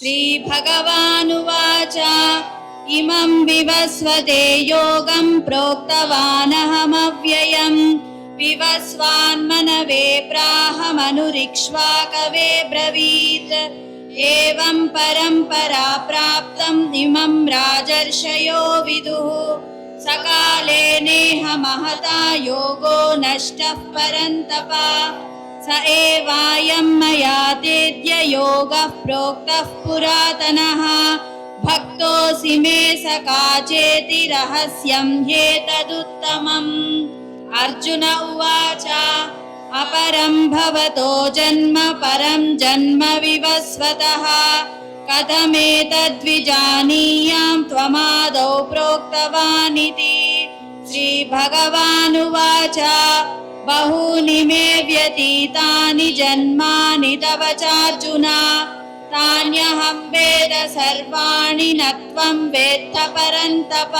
श्रीभगवानुवाच। इमं विवस्वते योगं प्रोक्तवानहमव्ययम्। विवस्वान्मनवे प्राहमनुरिक्ष्वाकवे ब्रवीत्। एवं परम्परा प्राप्तम् इमं राजर्षयो विदुः। सकाले नेह महता योगो नष्टः परन्तप स एवायं मया तेद्य योगः प्रोक्तः पुरातनः भक्तोऽसि मे सखा चेति रहस्यं ह्येतदुत्तमम् अर्जुन उवाच अपरं भवतो जन्म परं जन्म विवस्वतः कथमेतद्विजानीयां त्वमादौ प्रोक्तवानिति श्रीभगवानुवाच बहूनि मे व्यतीतानि जन्मानि तव चार्जुन। तान्यहं वेद सर्वाणि न त्वं वेत्थ परन्तप।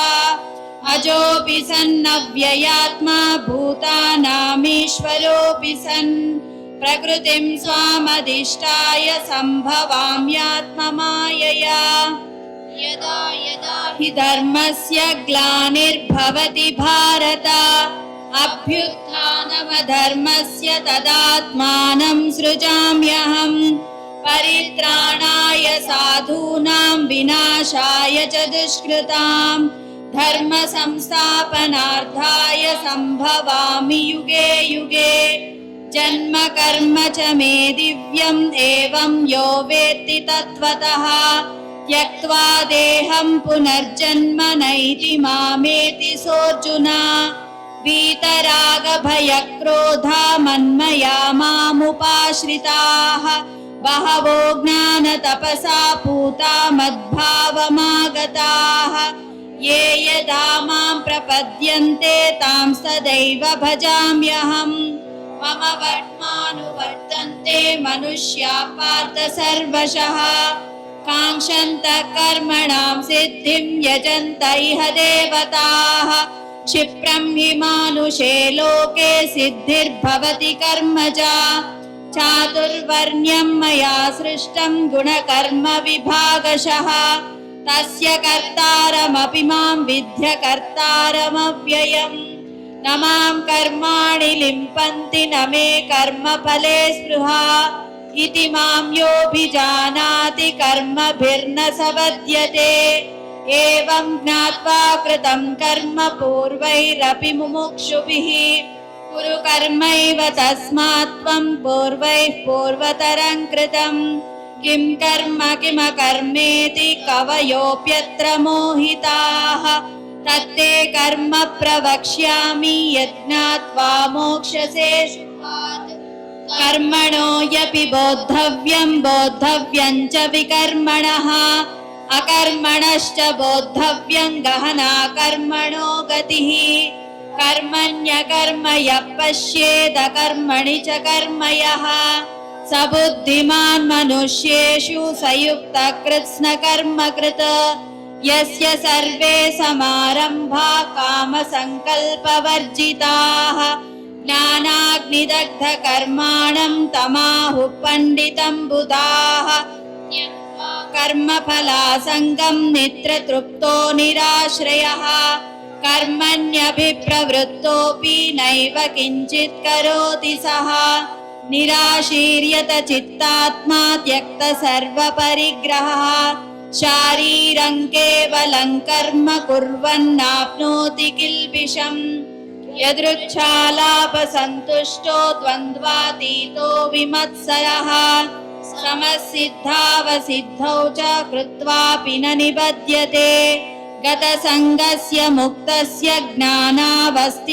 अजोऽपि सन्नव्ययात्मा भूतानामीश्वरोऽपि सन्। प्रकृतिं स्वामधिष्ठाय सम्भवाम्यात्ममायया। यदा यदा हि धर्मस्य ग्लानिर्भवति भारत। अभ्युत्थानमधर्मस्य तदात्मानं सृजाम्यहम् परित्राणाय साधूनां विनाशाय च दुष्कृताम् धर्म संस्थापनार्थाय सम्भवामि युगे युगे। जन्म कर्म च मे दिव्यम् एवं यो वेत्ति तत्त्वतः। त्यक्त्वा देहं पुनर्जन्म नैति मामेति सोऽर्जुना। वीतरागभयक्रोधा मन्मया मामुपाश्रिताः बहवो ज्ञानतपसा पूता मद्भावमागताः। ये यदा माँ प्रपद्यन्ते तां सदैव भजाम्यहम्। मम वर्त्मानुवर्तन्ते मनुष्या पार्थ सर्वशः। काङ्क्षन्त कर्मणां सिद्धिं यजन्त इह देवताः। क्षिप्रं हि मानुषे लोके सिद्धिर्भवति कर्मजा चातुर्वर्ण्यं मया सृष्टं गुणकर्म विभागशः तस्य कर्तारमपि मां विद्य कर्तारमव्ययम् न मां कर्माणि लिम्पन्ति न मे कर्मफले स्पृहा इति मां योऽभिजानाति कर्मभिर्न स बध्यते एवं ज्ञात्वा कृतं कर्म पूर्वैरपि मुमुक्षुभिः। कुरु कर्मैव तस्मात् त्वं पूर्वैः पूर्वतरं कृतम्। किं कर्म किमकर्मेति कवयोऽप्यत्र मोहिताः। तत्ते कर्म प्रवक्ष्यामि यज्ञात्वा मोक्षसे कर्मणो यपि बोद्धव्यं बोद्धव्यं च विकर्मणः अकर्मणश्च बोद्धव्यं गहना कर्मणो गतिः। कर्मण्यकर्म यः पश्येदकर्मणि च कर्म यः स बुद्धिमान् मनुष्येषु स युक्तकृत्स्नकर्मकृत यस्य सर्वे समारम्भा कामसङ्कल्पवर्जिताः। ज्ञानाग्निदग्धकर्माणं तमाहुः पण्डितं बुधाः त्यक्त्वा कर्मफलासङ्गं नित्रतृप्तो निराश्रयः कर्मण्यभिप्रवृत्तोऽपि नैव किञ्चित् करोति सः। निराशीर्यत चित्तात्मा त्यक्त सर्वपरिग्रहः शारीरं केवलं कर्म कुर्वन्नाप्नोति किल्बिषम्। यदृच्छालापसन्तुष्टो द्वन्द्वातीतो विमत्सरः समसिद्धावसिद्धौ च कृत्वापि न निबध्यते गतसङ्गस्य मुक्तस्य ज्ञानावस्थितचेतसः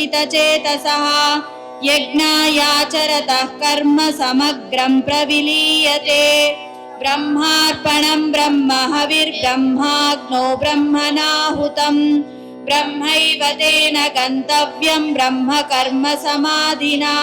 यज्ञायाचरतः कर्म समग्रं प्रविलीयते ब्रह्मार्पणं ब्रह्म हविर्ब्रह्माग्नो ब्रह्मणाहुतम् ब्रह्मैव तेन गन्तव्यं ब्रह्म कर्म समाधिना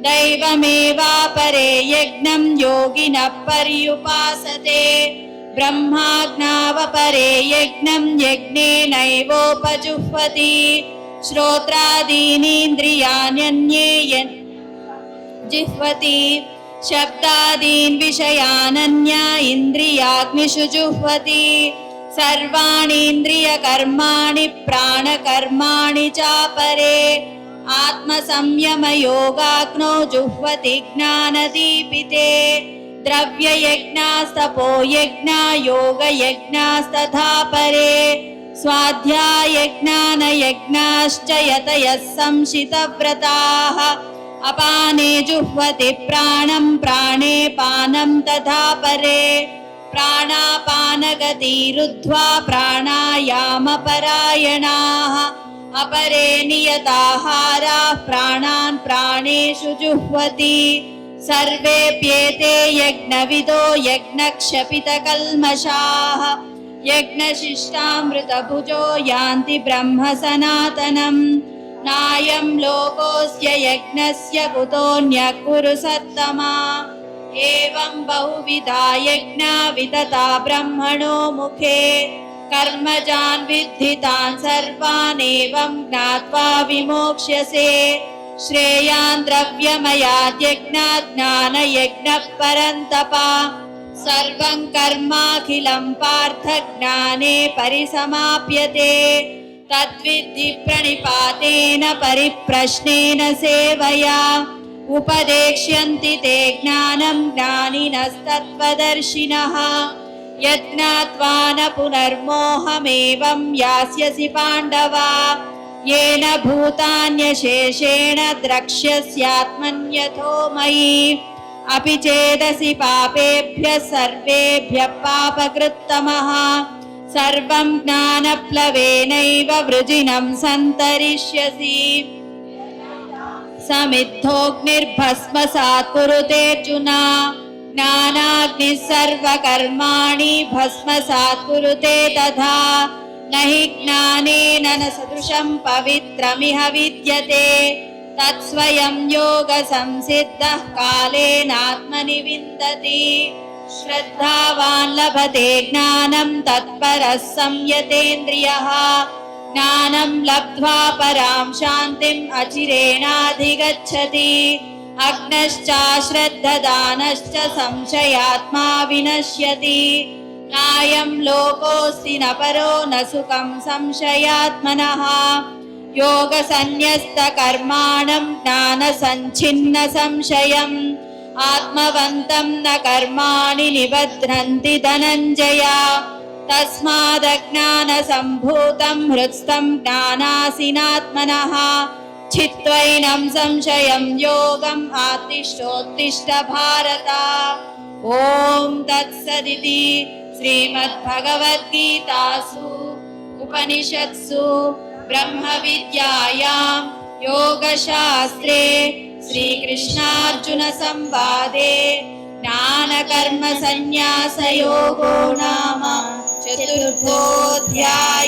दैवमेवापरे यज्ञं योगिनः पर्युपासते। ब्रह्माज्ञावपरे यज्ञं यज्ञेनैवोपजुह्वति। श्रोत्रादीनीन्द्रियाण्यन्ये यन् जिह्वति। शब्दादीन् विषयानन्य इन्द्रियाग्निषु जुह्वति। सर्वाणीन्द्रियकर्माणि प्राणकर्माणि चापरे। आत्मसंयमयोगाग्नौ जुह्वति ज्ञानदीपिते। द्रव्ययज्ञास्तपो यज्ञा योगयज्ञास्तथा परे। स्वाध्यायज्ञानयज्ञाश्च यतयः संशितव्रताः। अपाने जुह्वति प्राणं प्राणे पानं तथा परे। प्राणापानगतिरुद्ध्वा प्राणायामपरायणाः अपरे नियताहाराः प्राणान् प्राणेषु जुह्वति। सर्वेऽप्येते यज्ञविदो यज्ञक्षपितकल्मषाः। यज्ञशिष्टामृतभुजो यान्ति ब्रह्म सनातनम् नायं लोकोऽस्य यज्ञस्य कुतोऽन्यः कुरु सत्तमा। एवं बहुविधा यज्ञा विदता ब्रह्मणो मुखे कर्मजान् विद्धितान् सर्वान् एवं ज्ञात्वा विमोक्ष्यसे। श्रेयान् द्रव्यमयाद्यज्ञात् ज्ञानयज्ञः परन्तपा सर्वं कर्माखिलं पार्थ ज्ञाने परिसमाप्यते। तद्विद्धि प्रणिपातेन परिप्रश्नेन सेवया। उपदेक्ष्यन्ति ते ज्ञानं ज्ञानिनस्तत्त्वदर्शिनः यज्ञात्वा न पुनर्मोहमेवं यास्यसि पाण्डवा। येन भूतान्यशेषेण द्रक्ष्यस्यात्मन्यथो मयि। अपि चेदसि पापेभ्यः सर्वेभ्यः पापकृत्तमः। सर्वं ज्ञानप्लवेनैव वृजिनं सन्तरिष्यसि। समिद्धोऽग्निर्भस्मसात् कुरुतेऽर्जुन। ज्ञानाग्निः सर्वकर्माणि भस्मसात् कुरुते तथा। न हि ज्ञानेन न सदृशं पवित्रमिह विद्यते। तत्स्वयं योगसंसिद्धः कालेनात्मनि विन्दति श्रद्धावान् लभते ज्ञानं तत्परः संयतेन्द्रियः। ज्ञानं लब्ध्वा परां शान्तिम् अचिरेणाधिगच्छति अग्नश्चाश्रद्धदानश्च संशयात्मा विनश्यति। नायं लोकोऽस्ति न परो न सुखं संशयात्मनः। योगसन्न्यस्तकर्माणं ज्ञानसञ्छिन्नसंशयम् आत्मवन्तं न कर्माणि निबध्नन्ति धनञ्जया। तस्मादज्ञानसम्भूतं हृत्स्थं ज्ञानासिनात्मनः छित्त्वैनं संशयं योगम् आतिष्ठोत्तिष्ठ भारत ॐ तत्सदिति श्रीमद्भगवद्गीतासु उपनिषत्सु ब्रह्मविद्यायां योगशास्त्रे श्रीकृष्णार्जुनसंवादे ज्ञानकर्मसन्न्यासयोगो नाम चतुर्थोऽध्यायः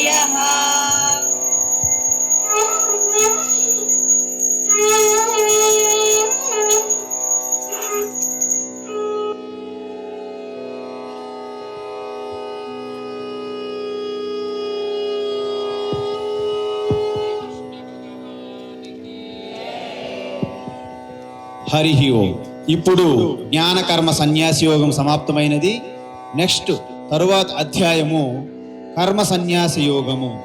హరి ఓం. ఇప్పుడు జ్ఞానకర్మ సన్యాసి యోగం సమాప్తమైనది. నెక్స్ట్ తరువాత అధ్యాయము కర్మ సన్యాస యోగము.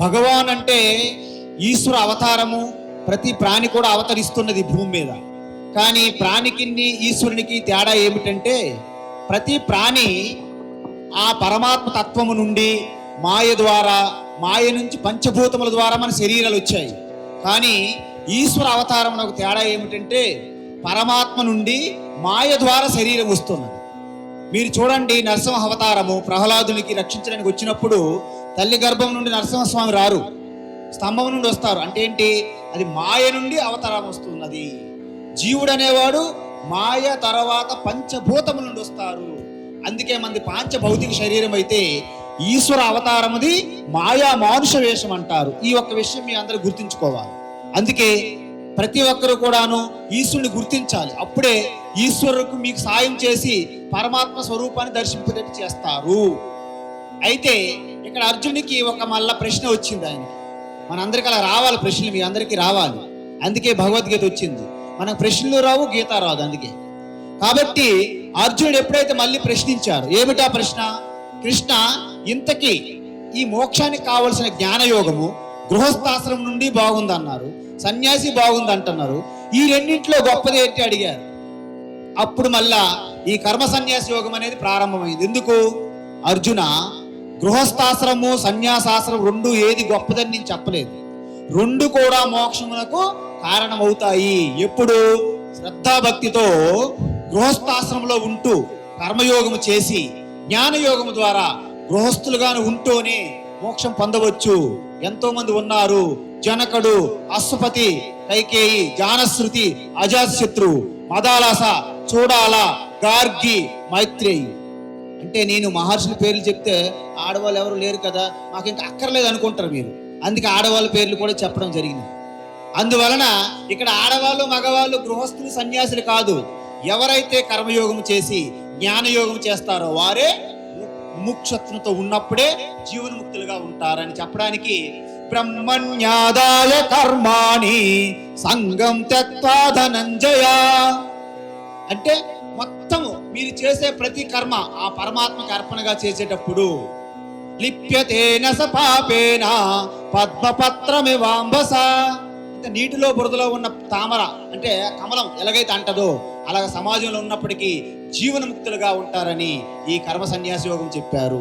భగవాన్ అంటే ఈశ్వర అవతారము ప్రతి ప్రాణి కూడా అవతరిస్తున్నది భూమి మీద. కానీ ప్రాణికి ఈశ్వరునికి తేడా ఏమిటంటే ప్రతి ప్రాణి ఆ పరమాత్మ తత్వము నుండి మాయ ద్వారా మాయ నుంచి పంచభూతముల ద్వారా మన శరీరాలు వచ్చాయి. కానీ ఈశ్వర అవతారం ఒక తేడా ఏమిటంటే పరమాత్మ నుండి మాయ ద్వారా శరీరం వస్తున్నది. మీరు చూడండి నరసింహ అవతారము ప్రహ్లాదునికి రక్షించడానికి వచ్చినప్పుడు తల్లి గర్భం నుండి నరసింహస్వామి రారు. స్తంభం నుండి వస్తారు. అంటే ఏంటి? అది మాయ నుండి అవతారం వస్తున్నది. జీవుడు అనేవాడు మాయ తర్వాత పంచభూతము నుండి వస్తారు. అందుకే మంది పాంచ భౌతిక శరీరం అయితే ఈశ్వర అవతారముది మాయా మానుష వేషం అంటారు. ఈ ఒక్క విషయం మీ అందరూ గుర్తుంచుకోవాలి. అందుకే ప్రతి ఒక్కరు కూడాను ఈశ్వరుని గుర్తించాలి. అప్పుడే ఈశ్వరుకు మీకు సాయం చేసి పరమాత్మ స్వరూపాన్ని దర్శింపేటట్టు చేస్తారు. అయితే ఇక్కడ అర్జునికి ఒక మళ్ళా ప్రశ్న వచ్చింది ఆయన మనందరికి అలా రావాలి ప్రశ్నలు మీ అందరికీ రావాలి. అందుకే భగవద్గీత వచ్చింది. మనకు ప్రశ్నలు రావు గీత రాదు అందుకే. కాబట్టి అర్జునుడు ఎప్పుడైతే మళ్ళీ ప్రశ్నించారు ఏమిటా ప్రశ్న? కృష్ణ ఇంతకీ ఈ మోక్షానికి కావలసిన జ్ఞానయోగము గృహస్థాశ్రమం నుండి బాగుందన్నారు సన్యాసి బాగుంది అంటున్నారు ఈ రెండింటిలో గొప్పది ఏంటి అడిగారు. అప్పుడు మళ్ళా ఈ కర్మ సన్యాస యోగం అనేది ప్రారంభమైంది. ఎందుకు? అర్జున గృహస్థాశ్రము సన్యాసాశ్రమం రెండు ఏది గొప్పదని నేను చెప్పలేదు. రెండు కూడా మోక్షమునకు కారణమవుతాయి. ఎప్పుడు? శ్రద్ధాభక్తితో గృహస్థాశ్రమంలో ఉంటూ కర్మయోగము చేసి జ్ఞానయోగము ద్వారా గృహస్థులుగాను ఉంటూనే మోక్షం పొందవచ్చు. ఎంతో మంది ఉన్నారు. జనకుడు అశ్వపతి కైకేయి జానశ్రుతి అజాశత్రు మదాలాస చూడాల గార్గి మైత్రేయి. అంటే నేను మహర్షుల పేర్లు చెప్తే ఆడవాళ్ళు ఎవరు లేరు కదా మాకు ఇంకా అక్కర్లేదు అనుకుంటారు మీరు. అందుకే ఆడవాళ్ళ పేర్లు కూడా చెప్పడం జరిగింది. అందువలన ఇక్కడ ఆడవాళ్ళు మగవాళ్ళు గృహస్థులు సన్యాసులు కాదు. ఎవరైతే కర్మయోగం చేసి జ్ఞానయోగం చేస్తారో వారే ముక్షత్వంతో ఉన్నప్పుడే జీవన్ముక్తులుగా ఉంటారని చెప్పడానికి బ్రహ్మణ్యాదాయ కర్మాణి సంగం త్యక్వా ధనంజయ. అంటే మొత్తము మీరు చేసే ప్రతి కర్మ ఆ పరమాత్మకు అర్పణగా చేసేటప్పుడు లిప్యతేన స పాపేన పద్మపత్రమివాంబస. అంటే నీటిలో బురదలో ఉన్న తామర అంటే కమలం ఎలాగైతే అంటదో అలాగ సమాజంలో ఉన్నప్పటికీ జీవనముక్తులుగా ఉంటారని ఈ కర్మ సన్యాసి యోగం చెప్పారు.